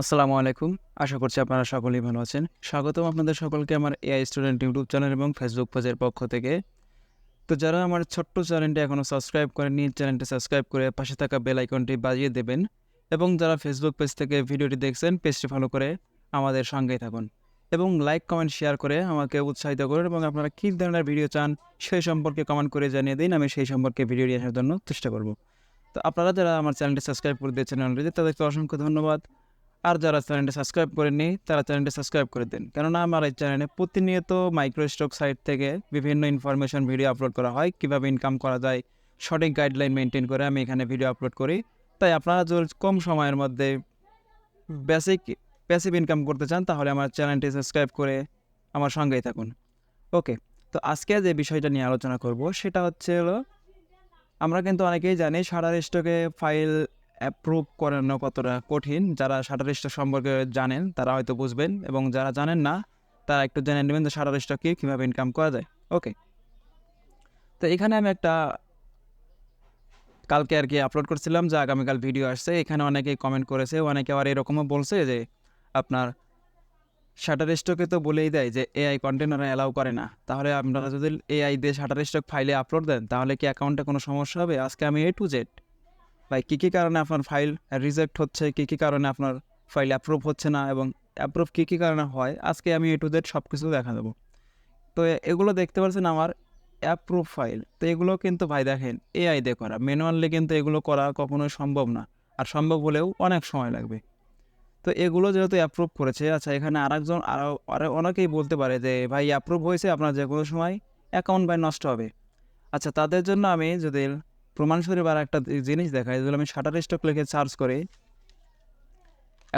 আসসালামু আলাইকুম। আশা করছি আপনারা সকলেই ভালো আছেন। স্বাগতম আপনাদের সকলকে আমার এআই স্টুডেন্ট ইউটিউব চ্যানেল এবং ফেসবুক পেজের পক্ষ থেকে। তো যারা আমার ছোট্ট চ্যানেলটি এখনও সাবস্ক্রাইব করেননি, চ্যানেলটি সাবস্ক্রাইব করে পাশে থাকা বেল আইকনটি বাজিয়ে দেবেন এবং যারা ফেসবুক পেজ থেকে ভিডিওটি দেখছেন, পেজটি ফলো করে আমাদের সঙ্গেই থাকুন এবং লাইক, কমেন্ট, শেয়ার করে আমাকে উৎসাহিত করুন এবং আপনারা কী ধরনের ভিডিও চান সেই সম্পর্কে কমেন্ট করে জানিয়ে দিন, আমি সেই সম্পর্কে ভিডিও আসার জন্য চেষ্টা করব। তো আপনারা যারা আমার চ্যানেলটি সাবস্ক্রাইব করে দিয়েছেন অলরেডি তাদেরকে অসংখ্য ধন্যবাদ। আর যারা চ্যানেলটি সাবস্ক্রাইব করেননি, তারা চ্যানেলটি সাবস্ক্রাইব করে দিন। কেননা আমার এই চ্যানেলে প্রতিনিয়ত মাইক্রো স্টক সাইট থেকে বিভিন্ন ইনফরমেশন ভিডিও আপলোড করা হয়, কীভাবে ইনকাম করা যায়, সঠিক গাইডলাইন মেনটেন করে আমি এখানে ভিডিও আপলোড করি। তাই আপনারা যদি কম সময়ের মধ্যে বেসিক প্যাসিভ ইনকাম করতে চান, তাহলে আমার চ্যানেলটি সাবস্ক্রাইব করে আমার সঙ্গেই থাকুন। ওকে, তো আজকে যে বিষয়টা নিয়ে আলোচনা করব, সেটা হচ্ছে হলো, আমরা কিন্তু অনেকেই জানি সারার স্টকে ফাইল অ্যাপ্রুভ করানো কতটা কঠিন, যারা শাটার সম্পর্কে জানেন, তারা হয়তো বুঝবেন, এবং যারা জানেন না, তারা একটু জেনে নেবেন যে শাটার কি, কীভাবে ইনকাম করা যায়। ওকে তো এখানে আমি একটা কালকে আর কি আপলোড করছিলাম, যে আগামীকাল ভিডিও আসছে। এখানে অনেকেই কমেন্ট করেছে, অনেকে আবার এরকমও বলছে যে, আপনার শাটার স্টকে তো বলেই দেয় যে এআই কন্টেনার অ্যালাউ করে না। তাহলে আপনারা যদি এআই দিয়ে শাটার স্টক ফাইলে আপলোড দেন, তাহলে কি অ্যাকাউন্টে কোনো সমস্যা হবে? আজকে আমি এ টু জেড ভাই কী কী কারণে আপনার ফাইল রিজেক্ট হচ্ছে? কী কী কারণে আপনার ফাইল অ্যাপ্রুভ হচ্ছে না? এবং অ্যাপ্রুভ কী কী কারণে হয়? আজকে আমি এ টু জেড সব কিছু দেখা দেবো। তো এগুলো দেখতে পাচ্ছেন আমার অ্যাপ্রুভ ফাইল তো এগুলো কিন্তু ভাই দেখেন এআই দিয়ে করা। ম্যানুয়ালি কিন্তু এগুলো করা কখনোই সম্ভব না। আর সম্ভব হলেও অনেক সময় লাগবে। তো এগুলো যেহেতু অ্যাপ্রুভ করেছে আচ্ছা এখানে আরেকজন আরও আরও অনেকেই বলতে পারে যে, ভাই অ্যাপ্রুভ হয়েছে আপনার যে কোনো সময় অ্যাকাউন্ট ভাই নষ্ট হবে। আচ্ছা তাদের জন্য আমি যদি প্রমাণস্বরূপ আর একটা জিনিস দেখাই যেগুলো আমি শাটার স্টক লিখে সার্চ করি।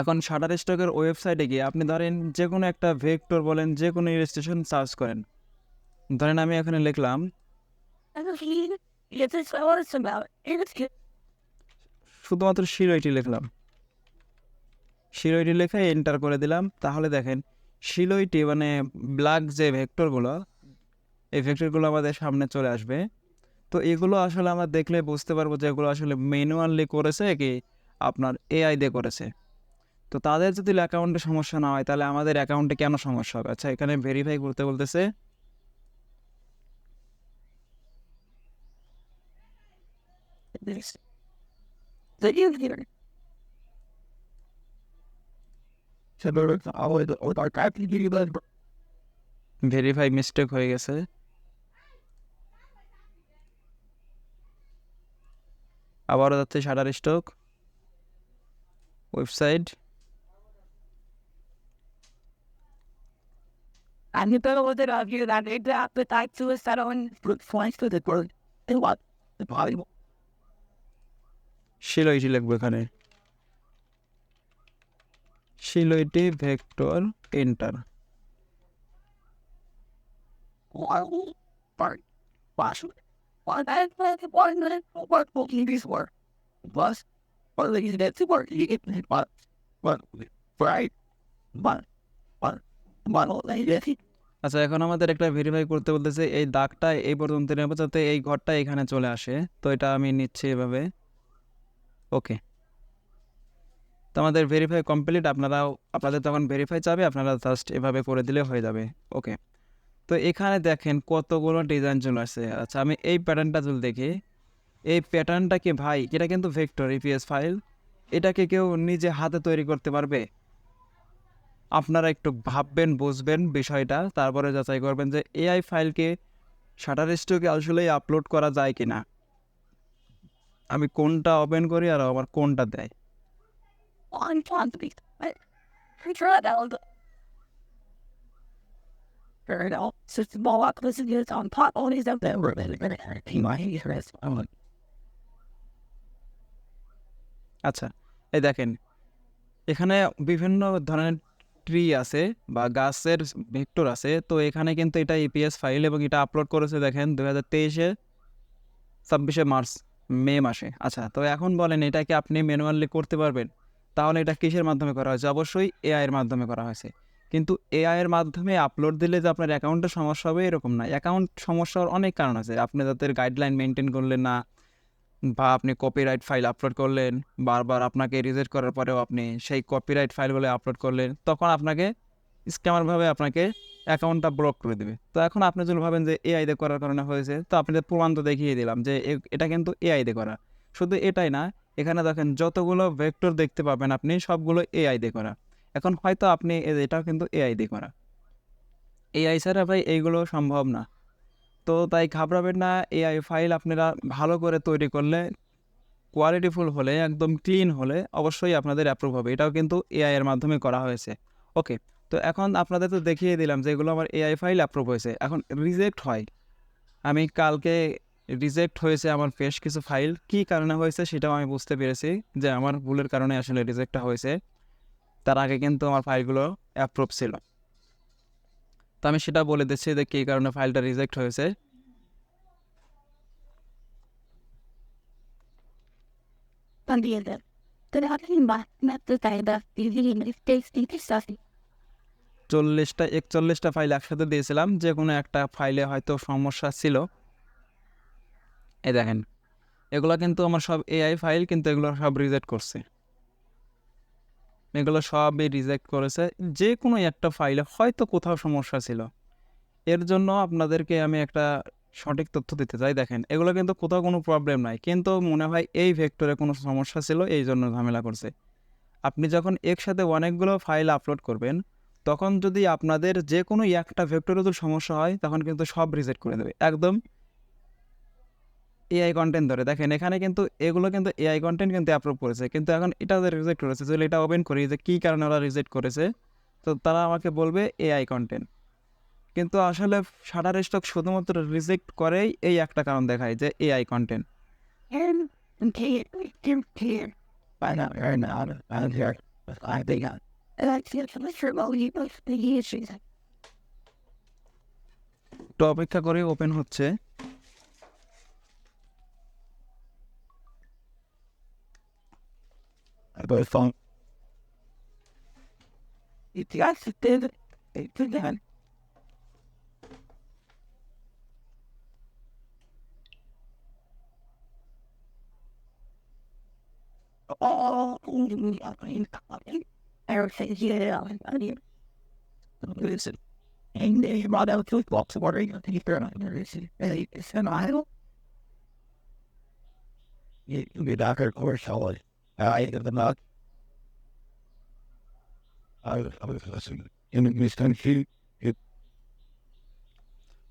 এখন শাটার স্টকের ওয়েবসাইটে গিয়ে আপনি ধরেন যে কোনো একটা ভেক্টর বলেন, যে কোনো ইলাস্ট্রেশন সার্চ করেন। ধরেন আমি এখানে লিখলাম. শুধুমাত্র শিরোইটি লিখলাম। শিরোইটি লিখে এন্টার করে দিলাম, তাহলে দেখেন শিলইটি মানে ব্ল্যাক যে ভেক্টরগুলো এই ভেক্টরগুলো আমাদের সামনে চলে আসবে। তো এগুলো আসলে আমরা দেখলে বুঝতে পারব যে এগুলো আসলে ম্যানুয়ালি করেছে কি আপনার এআই দিয়ে করেছে। তো তাদের যদি অ্যাকাউন্টে সমস্যা না হয় তাহলে আমাদের অ্যাকাউন্টে কেন সমস্যা হবে? আচ্ছা এখানে ভেরিফাই করতে বলতেছে. ভেরিফাই মিস্টেক হয়ে গেছে আবারও যাচ্ছে Shutterstock website And you better look it up here that they got the type to us that on flies to the bird. And what? The body. Silhouette লিখব এখানে silhouette vector enter Part. One that one minute what will this work? Plus, what you that to work? You get but, but, right? But, but, but, আচ্ছা এখন আমাদের একটা verify করতে বলতেছে এই দাগটা এই পর্যন্ত নেব যাতে এই ঘরটা এখানে চলে আসে তো এটা আমি নিচ্ছি এভাবে ওকে তো আমাদের ভেরিফাই কমপ্লিট আপনারাও আপনাদের তখন ভেরিফাই চাবে আপনারা জাস্ট এভাবে করে দিলে হয়ে যাবে ওকে তো এখানে দেখেন কতগুলো ডিজাইন চলে আসছে। আচ্ছা আমি এই প্যাটার্নটা যদি দেখি, এই প্যাটার্নটা কি ভাই, এটা কিন্তু ভেক্টর ইপিএস ফাইল এটাকে কেউ নিজে হাতে তৈরি করতে পারবে? আপনারা একটু ভাববেন, বুঝবেন বিষয়টা, তারপরে যাচাই করবেন যে এআই ফাইলকে শাটার স্টকে আসলেই আপলোড করা যায় কি না আমি কোনটা ওপেন করি আর আমার কোনটা দেয়? So small on pot আচ্ছা এই দেখেন এখানে বিভিন্ন ধরনের ট্রি আছে বা গাছের ভেক্টর আছে তো এখানে কিন্তু এটা ইপিএস ফাইল এবং এটা আপলোড করেছে দেখেন দু হাজার তেইশে ছাব্বিশে মার্চ মে মাসে আচ্ছা তো এখন বলেন এটা কি আপনি ম্যানুয়ালি করতে পারবেন তাহলে এটা কিসের মাধ্যমে করা হয়েছে অবশ্যই এআই এর মাধ্যমে করা হয়েছে কিন্তু এআই এর মাধ্যমে আপলোড দিলে যে আপনার অ্যাকাউন্টে সমস্যা হবে, এরকম না। অ্যাকাউন্ট সমস্যার অনেক কারণ আছে। আপনি যাদের গাইডলাইন মেনটেন করলেন না বা আপনি কপিরাইট ফাইল আপলোড করলেন, বারবার আপনাকে রিজেক্ট করার পরেও আপনি সেই কপিরাইট ফাইলগুলো আপলোড করলেন, তখন আপনাকে স্ক্যামারভাবে আপনাকে অ্যাকাউন্টটা ব্লক করে দেবে। তো এখন আপনি যদি ভাবেন যে এআই দিয়ে করার কারণে হয়েছে, তো আপনাদের প্রমাণ তো দেখিয়ে দিলাম যে এটা কিন্তু এআই দিয়ে করা। শুধু এটাই না, এখানে দেখেন যতগুলো ভেক্টর দেখতে পাবেন আপনি, সবগুলো এআই দিয়ে করা। এখন হয়তো আপনি এটাও কিন্তু এআই দিয়ে করা। এআই ছাড়া ভাই এইগুলো সম্ভব না। তো তাই ঘাবড়াবেন না এআই ফাইল আপনারা ভালো করে তৈরি করলে কোয়ালিটিফুল হলে, একদম ক্লিন হলে অবশ্যই আপনাদের অ্যাপ্রুভ হবে। এটাও কিন্তু এআই এর মাধ্যমে করা হয়েছে। ওকে তো এখন আপনাদের তো দেখিয়ে দিলাম যে এগুলো আমার এআই ফাইল অ্যাপ্রুভ হয়েছে। এখন রিজেক্ট হয়। আমি কালকে রিজেক্ট হয়েছে আমার বেশ কিছু ফাইল। কী কারণে হয়েছে সেটাও আমি বুঝতে পেরেছি যে আমার ভুলের কারণে আসলে রিজেক্টটা হয়েছে। তার আগে কিন্তু আমার ফাইলগুলো অ্যাপ্রুভ ছিল। তো আমি সেটা বলে দিচ্ছি যে কী কারণে ফাইলটা রিজেক্ট হয়েছে। চল্লিশটা একচল্লিশটা ফাইল একসাথে দিয়েছিলাম যে কোনো একটা ফাইলে হয়তো সমস্যা ছিল। এই দেখেন এগুলো কিন্তু আমার সব এআই ফাইল কিন্তু এগুলো সব রিজেক্ট করছে। এগুলো সবই রিজেক্ট করেছে। যে কোনো একটা ফাইলে হয়তো কোথাও সমস্যা ছিল। এর জন্য আপনাদেরকে আমি একটা সঠিক তথ্য দিতে চাই। দেখেন, এগুলো কিন্তু কোথাও কোনো প্রবলেম নাই। কিন্তু মনে হয় এই ভেক্টরে কোনো সমস্যা ছিল, এই জন্য ঝামেলা করছে। আপনি যখন একসাথে অনেকগুলো ফাইল আপলোড করবেন, তখন যদি আপনাদের যে কোনো একটা ভেক্টরে যদি সমস্যা হয়, তখন কিন্তু সব রিজেক্ট করে দেবে। একদম এআই কন্টেন্ট ধরে। দেখেন এখানে কিন্তু এগুলো কিন্তু এআই কন্টেন্ট কিন্তু অ্যাপ্রুভ করেছে। কিন্তু এখন এটা রিজেক্ট করেছে যদি এটা ওপেন করি যে কী কারণে ওরা রিজেক্ট করেছে তো তারা আমাকে বলবে এআই কন্টেন্ট কিন্তু আসলে শাটার স্টক শুধুমাত্র রিজেক্ট করেই এই একটা কারণ দেখায় যে AI content and care and care. Find perform. It has to it again. All in the coming, everything's here. Listen, and they brought out two blocks of water. You can hear it. It's an idol. You can be doctor course solid.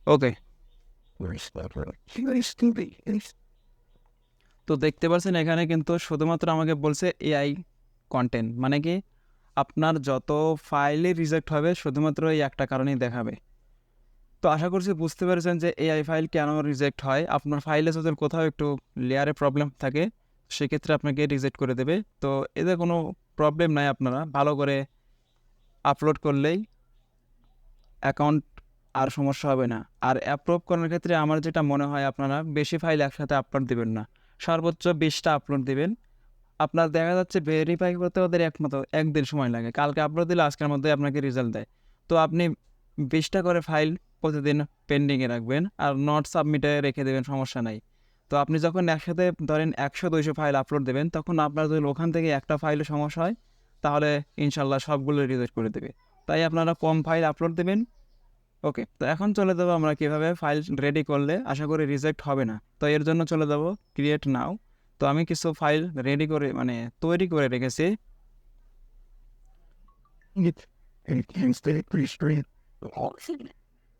Okay. It's তো দেখতে পাচ্ছেন এখানে কিন্তু শুধুমাত্র আমাকে বলছে AI content মানে কি আপনার যত ফাইলই রিজেক্ট হবে শুধুমাত্র এই একটা কারণেই দেখাবে। তো আশা করছি বুঝতে পেরেছেন যে এআই ফাইল কেন রিজেক্ট হয়? আপনার ফাইলে যদি কোথাও একটু লেয়ারে প্রবলেম থাকে সেক্ষেত্রে আপনাকে রিজেক্ট করে দেবে। তো এতে কোনো প্রবলেম নাই আপনারা। ভালো করে আপলোড করলেই অ্যাকাউন্ট আর সমস্যা হবে না। আর অ্যাপ্রুভ করার ক্ষেত্রে আমার যেটা মনে হয় আপনারা, বেশি ফাইল একসাথে আপলোড দিবেন না। সর্বোচ্চ বিশটা আপলোড দিবেন। আপনার দেখা যাচ্ছে ভেরিফাই করতে ওদের একমাত্র একদিন সময় লাগে। কালকে আপলোড দিলে আজকের মধ্যে আপনাকে রেজাল্ট দেয়। তো আপনি বিশটা করে ফাইল প্রতিদিন পেন্ডিংয়ে রাখবেন। আর নট সাবমিটে রেখে দেবেন, সমস্যা নাই। তো আপনি যখন একসাথে ধরেন একশো, দুইশো ফাইল আপলোড দেবেন, তখন আপনার যদি ওখান থেকে একটা ফাইলে সমস্যা হয়, তাহলে ইনশাল্লাহ সবগুলো রিজেক্ট করে দেবে তাই আপনারা কম ফাইল আপলোড দেবেন ওকে তো এখন চলে যাব আমরা কীভাবে ফাইল রেডি করলে আশা করি রিজেক্ট হবে না তো এর জন্য চলে যাব ক্রিয়েট নাও তো আমি কিছু ফাইল রেডি করে মানে তৈরি করে রেখেছি it. And it can stay.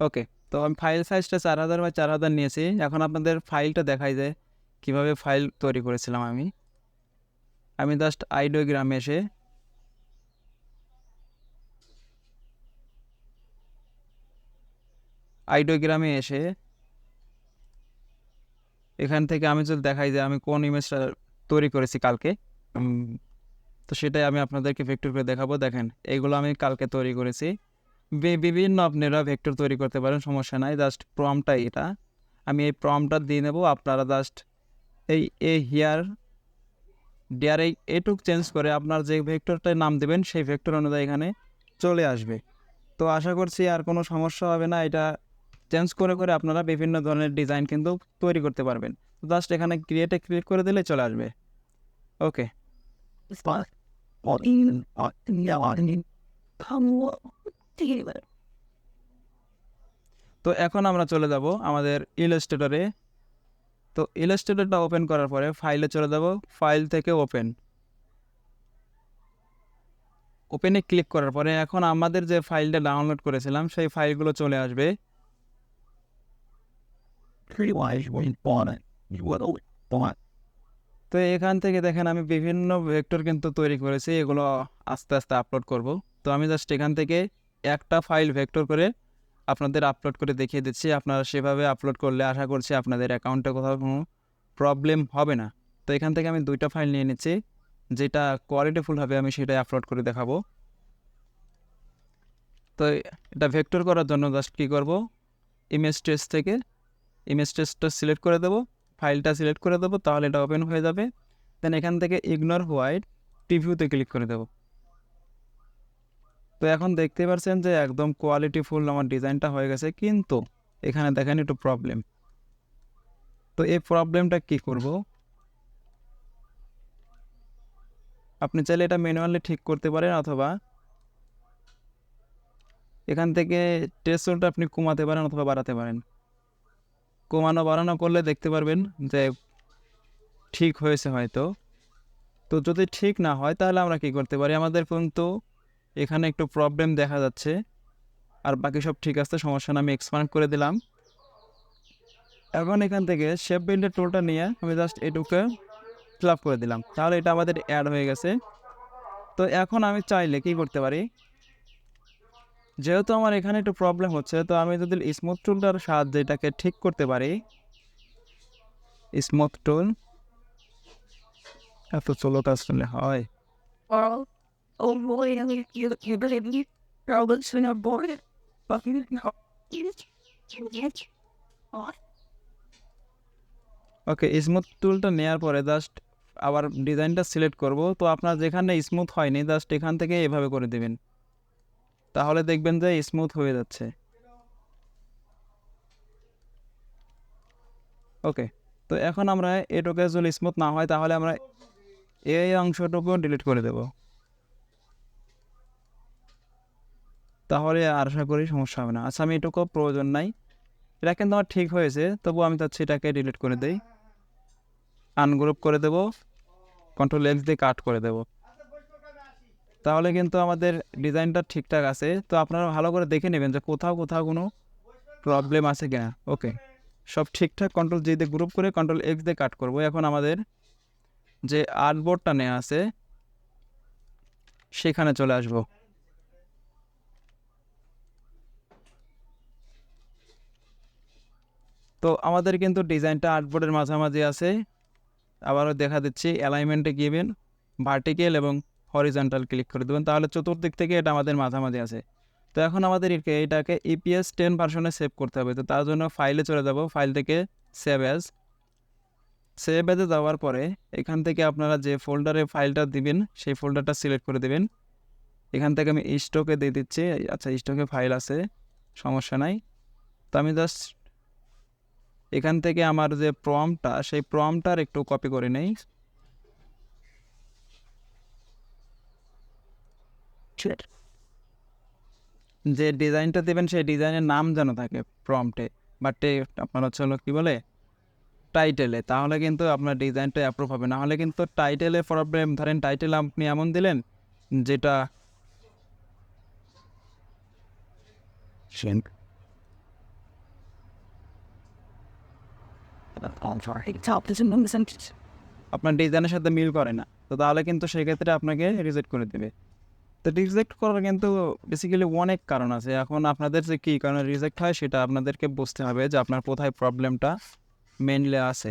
ওকে তো আমি ফাইল সাইজটা চার হাজার বা চার হাজার নিয়েছি। এখন আপনাদের ফাইলটা দেখাই যায় কীভাবে ফাইল তৈরি করেছিলাম আমি। আমি জাস্ট আইডিওগ্রামে এসে আইডিওগ্রামে এসে এখান থেকে আমি যদি দেখাই যে আমি কোন ইমেজটা তৈরি করেছি কালকে তো সেটাই আমি আপনাদেরকে ভেক্টর করে দেখাবো। দেখেন এইগুলো আমি কালকে তৈরি করেছি। বিভিন্ন আপনারা ভেক্টর তৈরি করতে পারেন, সমস্যা নাই। জাস্ট প্রমটাই এটা। আমি এই প্রমটা দিয়ে নেব। আপনারা জাস্ট এই এ হিয়ার ডিয়ার এই এটুক চেঞ্জ করে আপনার যে ভেক্টরটার নাম দেবেন, সেই ভেক্টর অনুযায়ী এখানে চলে আসবে। তো আশা করছি আর কোনো সমস্যা হবে না। এটা চেঞ্জ করে করে আপনারা বিভিন্ন ধরনের ডিজাইন কিন্তু তৈরি করতে পারবেন। জাস্ট এখানে ক্রিয়েটে ক্লিক করে দিলে চলে আসবে। ওকে তো এখন আমরা চলে যাব আমাদের ইলাস্ট্রেটরে তো ইলাস্ট্রেটরটা ওপেন করার পরে ফাইলে চলে যাব ফাইল থেকে ওপেন ওপেনে ক্লিক করার পরে এখন আমাদের যে ফাইলটা ডাউনলোড করেছিলাম, সেই ফাইলগুলো চলে আসবে Pretty wise when born it. You born. তো এখান থেকে দেখেন আমি বিভিন্ন ভেক্টর কিন্তু তৈরি করেছি, এগুলো আস্তে আস্তে আপলোড করব। তো আমি জাস্ট এখান থেকে একটা ফাইল ভেক্টর করে আপনাদের আপলোড করে দেখিয়ে দিচ্ছি। আপনারা সেভাবে আপলোড করলে আশা করছি আপনাদের অ্যাকাউন্টে কোথাও কোনো প্রবলেম হবে না। তো এখান থেকে আমি দুইটা ফাইল নিয়ে নিচ্ছি, যেটা কোয়ালিটিফুল হবে, আমি সেটাই আপলোড করে দেখাবো। তো এটা ভেক্টর করার জন্য জাস্ট কী করব? ইমেজ টেস্ট থেকে ইমেজ টেস্টটা সিলেক্ট করে দেবো। ফাইলটা সিলেক্ট করে দেবো, তাহলে এটা ওপেন হয়ে যাবে। দেন এখান থেকে ইগনোর হোয়াইট টিভিউতে ক্লিক করে দেবো। তো এখন দেখতে পাচ্ছেন যে একদম কোয়ালিটি ফুল আমার ডিজাইনটা হয়ে গেছে, কিন্তু এখানে দেখেন একটু প্রবলেম তো এই প্রবলেমটা কি করব? আপনি চাইলে এটা ম্যানুয়ালি ঠিক করতে পারেন, অথবা এখান থেকে টেস্টটা আপনি কমাতে পারেন, অথবা বাড়াতে পারেন। কমানো বাড়ানো করলে দেখতে পারবেন যে ঠিক হয়েছে হয়তো। তো যদি ঠিক না হয় তাহলে আমরা কি করতে পারি? আমাদের কিন্তু এখানে একটু প্রবলেম দেখা যাচ্ছে। আর বাকি সব ঠিক আছে, সমস্যা না আমি এক্সপান্ড করে দিলাম। এখন এখান থেকে শেপ বিল্ডের টোলটা নিয়ে আমি জাস্ট এটুকে ফিল করে দিলাম। তাহলে এটা আমাদের অ্যাড হয়ে গেছে। তো এখন আমি চাইলে কি করতে পারি? যেহেতু আমার এখানে একটু প্রবলেম হচ্ছে, তো আমি যদি স্মুথ টুলটার সাহায্যে এটাকে ঠিক করতে পারি। স্মুথ টুল এত চলো কাজ করলে হয়? ওকে স্মুথ টুলটা নেওয়ার পরে জাস্ট আবার ডিজাইনটা সিলেক্ট করব। তো আপনার যেখানে স্মুথ হয়নি জাস্ট এখান থেকে এভাবে করে দেবেন। তাহলে দেখবেন যে স্মুথ হয়ে যাচ্ছে। ওকে তো এখন আমরা এটুকে যদি স্মুথ না হয়, তাহলে আমরা এই অংশটুকু ডিলিট করে দেব। তাহলে আশা করি সমস্যা হবে না। আচ্ছা আমি এটুকু প্রয়োজন নাই। এটা কিন্তু আমার ঠিক হয়েছে তবু আমি চাচ্ছি এটাকে ডিলিট করে দেই। আনগ্রুপ করে দেব কন্ট্রোল এক্স দিয়ে কাট করে দেব। তাহলে কিন্তু আমাদের ডিজাইনটা ঠিকঠাক আছে। তো আপনারা ভালো করে দেখে নেবেন যে কোথাও কোথাও কোনো প্রবলেম আছে কিনা। ওকে সব ঠিকঠাক কন্ট্রোল দিয়ে গ্রুপ করে কন্ট্রোল এক্স দিয়ে কাট করব। এখন আমাদের যে আর্টবোর্ডটা নেওয়া আছে, সেখানে চলে আসব। তো আমাদের কিন্তু ডিজাইনটা আর্টবোর্ডের মাঝামাঝি আছে। আবারও দেখা দিচ্ছি অ্যালাইনমেন্টে গিয়েবেন ভার্টিক্যাল এবং হরিজন্টাল ক্লিক করে দেবেন, তাহলে চতুর্দিক থেকে এটা আমাদের মাঝামাঝি আছে। তো এখন আমাদের এটাকে ইপিএস টেন ভার্সনে সেভ করতে হবে, তো তার জন্য ফাইলে চলে যাব ফাইল থেকে সেভ অ্যাজ সেভ অ্যাজে যাওয়ার পরে এখান থেকে আপনারা যে ফোল্ডারে ফাইলটা দিবেন, সেই ফোল্ডারটা সিলেক্ট করে দেবেন। এখান থেকে আমি স্টকে দিয়ে দিচ্ছি আচ্ছা স্টকে ফাইল আছে, সমস্যা নাই। তো আমি জাস্ট এখান থেকে আমার যে প্রমটা সেই প্রমটার একটু কপি করে নেই। যে ডিজাইনটা দেবেন সেই ডিজাইনের নাম যেন থাকে প্রম্পটে বাট আপনার হচ্ছে হলো কী বলে? টাইটেলে তাহলে কিন্তু আপনার ডিজাইনটা অ্যাপ্রুভ হবে। না হলে কিন্তু টাইটেলে প্রবলেম ধরেন টাইটেল আপনি এমন দিলেন যেটা. আপনার ডিজাইনের সাথে মিল করে না। তো তাহলে কিন্তু সেক্ষেত্রে আপনাকে রিজেক্ট করে দেবে। তো রিজেক্ট করার কিন্তু বেসিক্যালি অনেক কারণ আছে। এখন আপনাদের যে কী কারণে রিজেক্ট হয় সেটা আপনাদেরকে বুঝতে হবে যে আপনার কোথায় প্রবলেমটা মেনলি আছে।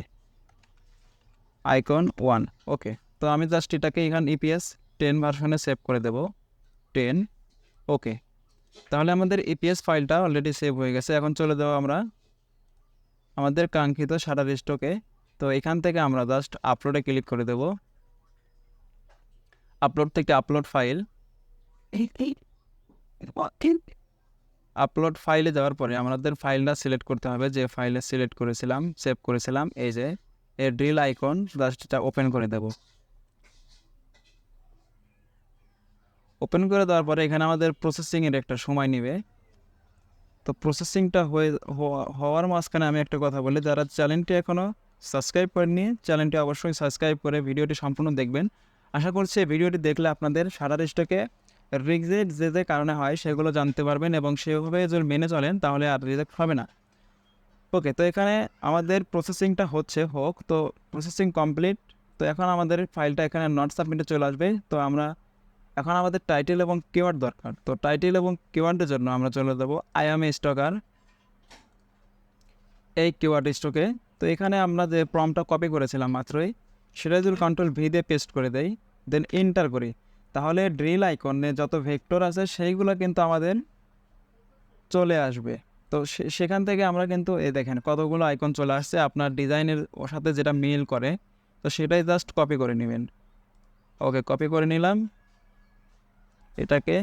আইকন ওয়ান ওকে তো আমি জাস্ট এটাকে এখানে ইপিএস টেন ভার্সনে সেভ করে দেব। টেন ওকে তাহলে আমাদের ইপিএস ফাইলটা অলরেডি সেভ হয়ে গেছে। এখন চলে যাব আমরা আমাদের কাঙ্ক্ষিত সারা স্টকে তো এখান থেকে আমরা জাস্ট আপলোডে ক্লিক করে দেব। আপলোড থেকে আপলোড ফাইল আপলোড ফাইলে যাওয়ার পরে আমাদের ফাইলটা সিলেক্ট করতে হবে। যে ফাইলে সিলেক্ট করেছিলাম সেভ করেছিলাম, এই যে এর ড্রিল আইকন জাস্ট এটা ওপেন করে দেব। ওপেন করে দেওয়ার পরে এখানে আমাদের প্রসেসিংয়ের একটা সময় নেবে। তো প্রসেসিংটা হয়ে হওয়া- হওয়ার মাঝখানে আমি একটা কথা বলি, যারা চ্যানেলটি এখনও সাবস্ক্রাইব করেননি চ্যানেলটি অবশ্যই সাবস্ক্রাইব করে ভিডিওটি সম্পূর্ণ দেখবেন। আশা করছি ভিডিওটি দেখলে আপনাদের সারা দেশটাকে রিজেক্ট যে যে কারণে হয় সেগুলো জানতে পারবেন এবং সেভাবে যদি মেনে চলেন তাহলে আর রিজেক্ট হবে না। ওকে, তো এখানে আমাদের প্রসেসিংটা হচ্ছে হোক, তো প্রসেসিং কমপ্লিট। তো এখন আমাদের ফাইলটা এখানে নট সাবমিটে চলে আসবে। তো আমরা, এখন আমাদের টাইটেল এবং কিওয়ার্ড দরকার। তো টাইটেল এবং কিওয়ার্ডের জন্য আমরা চলে যাব। আই এম এ স্টকার এই কিওয়ার্ড স্টকে তো এখানে আমরা যে প্রমটা কপি করেছিলাম মাত্রই, সেটা যদি কন্ট্রোল ভি দিয়ে পেস্ট করে দেই দেন এন্টার করি। তাহলে ড্রিল আইকনে যত ভেক্টর আছে সেইগুলো কিন্তু আমাদের চলে আসবে। তো সেখান থেকে আমরা কিন্তু এ দেখেন কতগুলো আইকন চলে আসছে, আপনার ডিজাইনের সাথে যেটা মিল করে, তো সেটাই জাস্ট কপি করে নেবেন। ওকে কপি করে নিলাম। এটাকে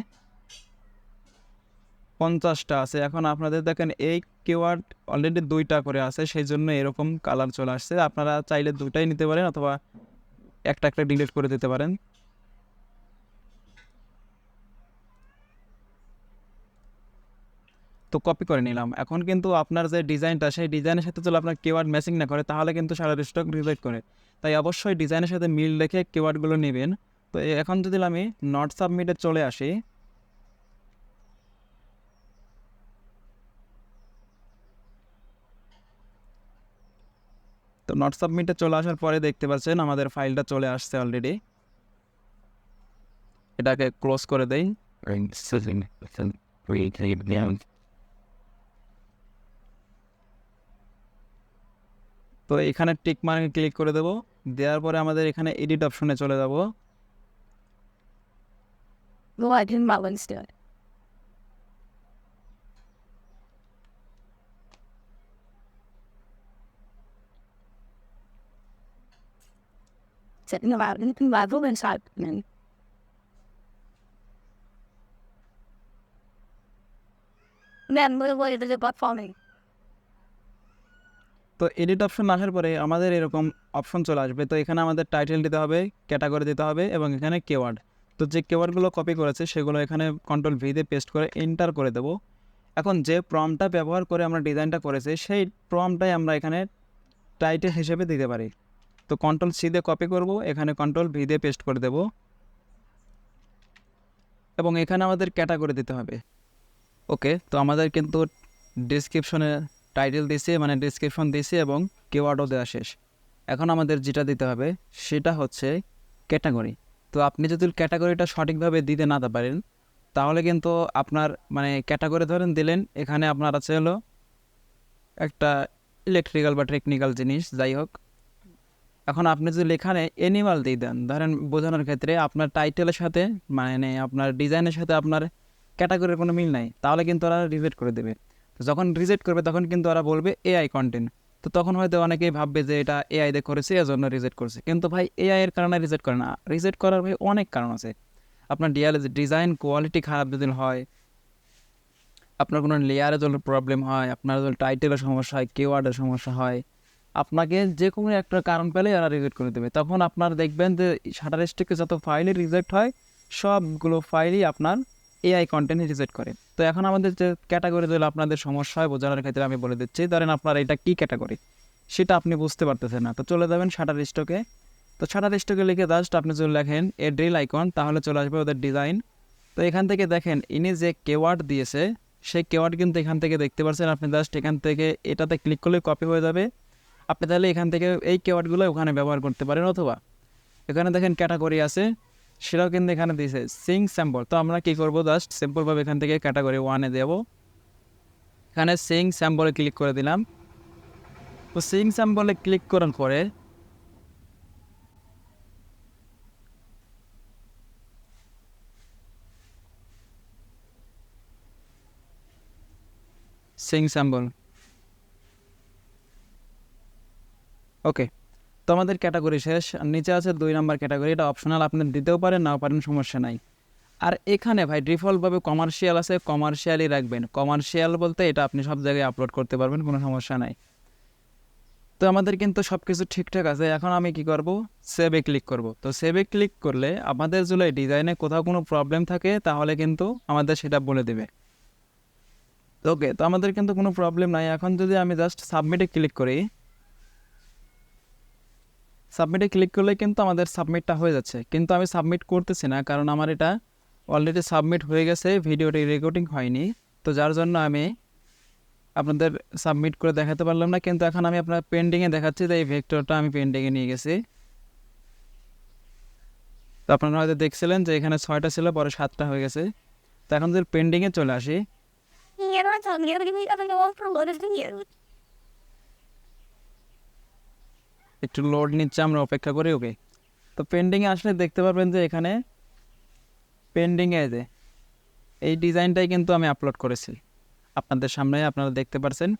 পঞ্চাশটা আছে। এখন আপনাদের দেখেন এই কিওয়ার্ড অলরেডি দুইটা করে আছে সেই জন্য এরকম কালার চলে আসছে। আপনারা চাইলে দুইটাই নিতে পারেন অথবা একটা একটা ডিলিট করে দিতে পারেন। তো কপি করে নিলাম। এখন কিন্তু আপনার যে ডিজাইনটা, সেই ডিজাইনের সাথে যদি আপনার কিওয়ার্ড ম্যাচিং না করে, তাহলে কিন্তু সারা স্টক রিজেক্ট করে। তাই অবশ্যই ডিজাইনের সাথে মিল রেখে কিওয়ার্ডগুলো নেবেন। তো এখন যদি আমি নট সাবমিটে চলে আসি। তো নট সাবমিটে চলে আসার পরে দেখতে পাচ্ছেন আমাদের ফাইলটা চলে আসছে অলরেডি এটাকে ক্লোজ করে দেই। তো এখানে টিক মার্কে ক্লিক করে দেবো দেওয়ার পরে আমাদের এখানে এডিট অপশনে চলে যাব. Setting about anything level inside me. Then is it about falling? তো এডিট অপশন আসার পরে আমাদের এরকম অপশন চলে আসবে। তো এখানে আমাদের টাইটেল দিতে হবে ক্যাটাগরি দিতে হবে এবং এখানে কেওয়ার্ড তো যে কেওয়ার্ডগুলো কপি করেছে সেগুলো এখানে কন্ট্রোল ভি দিয়ে পেস্ট করে এন্টার করে দেবো। এখন যে প্রমটা ব্যবহার করে আমরা ডিজাইনটা করেছি, সেই প্রমটাই আমরা এখানে টাইটেল হিসেবে দিতে পারি। তো কন্ট্রোল সি দিয়ে কপি করব, এখানে কন্ট্রোল ভি দিয়ে পেস্ট করে দেব। এবং এখানে আমাদের ক্যাটাগরি দিতে হবে। ওকে তো আমাদের কিন্তু ডিসক্রিপশনে টাইটেল দিয়েছি মানে ডিসক্রিপশন দিয়েছি এবং কিওয়ার্ডও দেওয়া শেষ। এখন আমাদের যেটা দিতে হবে, সেটা হচ্ছে ক্যাটাগরি তো আপনি যদি ক্যাটাগরিটা সঠিকভাবে দিতে না পারেন, তাহলে কিন্তু আপনার মানে ক্যাটাগরি ধরেন দিলেন, এখানে আপনার আছে হলো একটা ইলেকট্রিক্যাল বা টেকনিক্যাল জিনিস, যাই হোক। এখন আপনি যদি এখানে অ্যানিমাল দিয়ে দেন, ধরেন বোঝানোর ক্ষেত্রে আপনার টাইটেলের সাথে মানে আপনার ডিজাইনের সাথে আপনার ক্যাটাগরির কোনো মিল নাই, তাহলে কিন্তু ওরা রিজেক্ট করে দেবে। যখন রিজেক্ট করবে, তখন কিন্তু ওরা বলবে এআই কন্টেন্ট তো তখন হয়তো অনেকেই ভাববে যে এটা এআই দিয়ে করেছে এর জন্য রিজেক্ট করছে। কিন্তু ভাই এআই এর কারণে রিজেক্ট করে না। রিজেক্ট করার ভাই অনেক কারণ আছে। আপনার ডিয়ালে ডিজাইন কোয়ালিটি খারাপ যদি হয়, আপনার কোনো লেয়ারে যদি প্রবলেম হয়, আপনার যদি টাইটেলের সমস্যা হয় কেওয়ার্ডের সমস্যা হয়, আপনাকে যে কোনো একটা কারণ পেলে এরা রিজেক্ট করে দেবে। তখন আপনার দেখবেন যে শাটার স্টিকে যত ফাইলই রিজেক্ট হয়, সবগুলো ফাইলই আপনার এআই কন্টেন্ট রিজেক্ট করে। তো এখন আমাদের যে ক্যাটাগরি যদি আপনাদের সমস্যা হয়, বোঝানোর ক্ষেত্রে আমি বলে দিচ্ছি। ধরেন আপনার এটা কী ক্যাটাগরি সেটা আপনি বুঝতে পারতেছেন না। তো চলে যাবেন শাটার স্টকে তো শাটার স্টকে লিখে জাস্ট আপনি যদি লেখেন এ ড্রিল আইকন তাহলে চলে আসবে ওদের ডিজাইন তো এখান থেকে দেখেন, ইনি যে কেওয়ার্ড দিয়েছে, সেই কেওয়ার্ড কিন্তু এখান থেকে দেখতে পাচ্ছেন আপনি জাস্ট এখান থেকে এটাতে ক্লিক করলে কপি হয়ে যাবে। আপনি তাহলে এখান থেকে এই কেওয়ার্ডগুলো ওখানে ব্যবহার করতে পারেন অথবা। এখানে দেখেন ক্যাটাগরি আছে। সেটাও কিন্তু এখানে দিয়েছে সিং স্যাম্পল তো আমরা কী করব জাস্ট স্যাম্পলভাবে এখান থেকে ক্যাটাগরি ওয়ানে দেব। এখানে সিং স্যাম্পলে ক্লিক করে দিলাম। তো সিং স্যাম্পলে ক্লিক করার পরে সিং স্যাম্পল ওকে তো আমাদের ক্যাটাগরি শেষ, নিচে আছে দুই নাম্বার ক্যাটাগরি। এটা অপশনাল আপনি দিতেও পারেন, নাও পারেন, সমস্যা নাই। আর এখানে ভাই, ডিফল্টভাবে কমার্শিয়াল আছে কমার্শিয়ালই রাখবেন। কমার্শিয়াল বলতে এটা আপনি সব জায়গায় আপলোড করতে পারবেন, কোনো সমস্যা নাই। তো আমাদের কিন্তু সব কিছু ঠিকঠাক আছে। এখন আমি কি করব? সেভে ক্লিক করব। তো সেভে ক্লিক করলে আমাদের যদি ডিজাইনে কোথাও কোনো প্রবলেম থাকে, তাহলে কিন্তু আমাদের সেটা বলে দেবে। ওকে তো আমাদের কিন্তু কোনো প্রবলেম নাই। এখন যদি আমি জাস্ট সাবমিটে ক্লিক করি সাবমিটে ক্লিক করলে কিন্তু আমাদের সাবমিটটা হয়ে যাচ্ছে। কিন্তু আমি সাবমিট করতেছি না, কারণ আমার এটা অলরেডি সাবমিট হয়ে গেছে, ভিডিওটি রেকর্ডিং হয়নি। তো যার জন্য আমি আপনাদের সাবমিট করে দেখাতে পারলাম না, কিন্তু এখন আমি আপনার পেন্ডিংয়ে দেখাচ্ছি যে এই ভেক্টরটা আমি পেন্ডিংয়ে নিয়ে গেছি। তো আপনারা হয়তো দেখছিলেন যে এখানে ছয়টা ছিল, পরে সাতটা হয়ে গেছে। তো এখন যদি পেন্ডিংয়ে চলে আসি। একটু লোড নিচ্ছে, আমরা অপেক্ষা করি ওকে তো পেন্ডিংয়ে আসলে দেখতে পারবেন যে এখানে পেন্ডিংয়ে যে এই ডিজাইনটাই কিন্তু আমি আপলোড করেছি। আপনাদের সামনে আপনারা দেখতে পারছেন।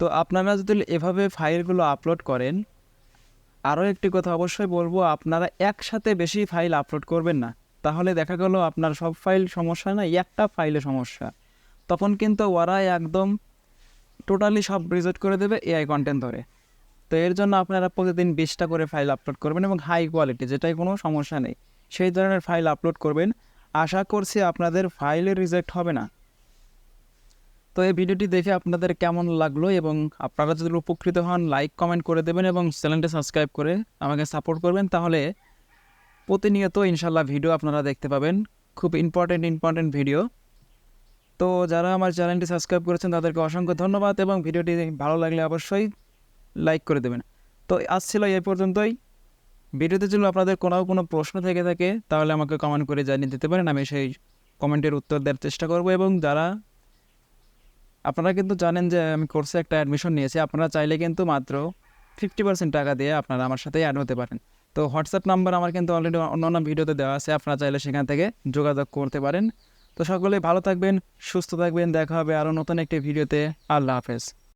তো আপনারা যদি এভাবে ফাইলগুলো আপলোড করেন আরও একটি কথা অবশ্যই বলব, আপনারা একসাথে বেশি ফাইল আপলোড করবেন না। তাহলে দেখা গেল আপনার সব ফাইল সমস্যা না একটা ফাইলে সমস্যা। তখন কিন্তু ওরা একদম টোটালি সব রিজেক্ট করে দেবে এআই কন্টেন্ট ধরে। তো এর জন্য আপনারা প্রতিদিন বিশটা করে ফাইল আপলোড করবেন এবং হাই কোয়ালিটি যেটাই কোনো সমস্যা নেই, সেই ধরনের ফাইল আপলোড করবেন। আশা করছি আপনাদের ফাইলে রিজেক্ট হবে না। তো এই ভিডিওটি দেখে আপনাদের কেমন লাগল এবং আপনারা যদি উপকৃত হন লাইক কমেন্ট করে দেবেন এবং চ্যানেলটি সাবস্ক্রাইব করে আমাকে সাপোর্ট করবেন। তাহলে প্রতিনিয়ত ইনশাল্লাহ ভিডিও আপনারা দেখতে পাবেন। খুব ইম্পর্টেন্ট ইম্পর্টেন্ট ভিডিও তো যারা আমার চ্যানেলটি সাবস্ক্রাইব করেছেন, তাদেরকে অসংখ্য ধন্যবাদ এবং ভিডিওটি ভালো লাগলে অবশ্যই লাইক করে দেবেন। তো আজ ছিল এই পর্যন্তই। ভিডিওতে যদি আপনাদের কোনো কোনো প্রশ্ন থেকে থাকে, তাহলে আমাকে কমেন্ট করে জানিয়ে দিতে পারেন। আমি সেই কমেন্টের উত্তর দেওয়ার চেষ্টা করব এবং যারা আপনারা কিন্তু জানেন যে আমি কোর্সে একটা অ্যাডমিশন নিয়েছি, আপনারা চাইলে কিন্তু মাত্র ফিফটি পার্সেন্ট টাকা দিয়ে আপনারা আমার সাথে অ্যাড হতে পারেন। তো হোয়াটসঅ্যাপ নাম্বার আমার কিন্তু অলরেডি অন্য অন্য ভিডিওতে দেওয়া আছে, আপনারা চাইলে সেখান থেকে যোগাযোগ করতে পারেন। তো সকলেই ভালো থাকবেন, সুস্থ থাকবেন, দেখা হবে আরও নতুন একটি ভিডিওতে। আল্লাহ হাফেজ।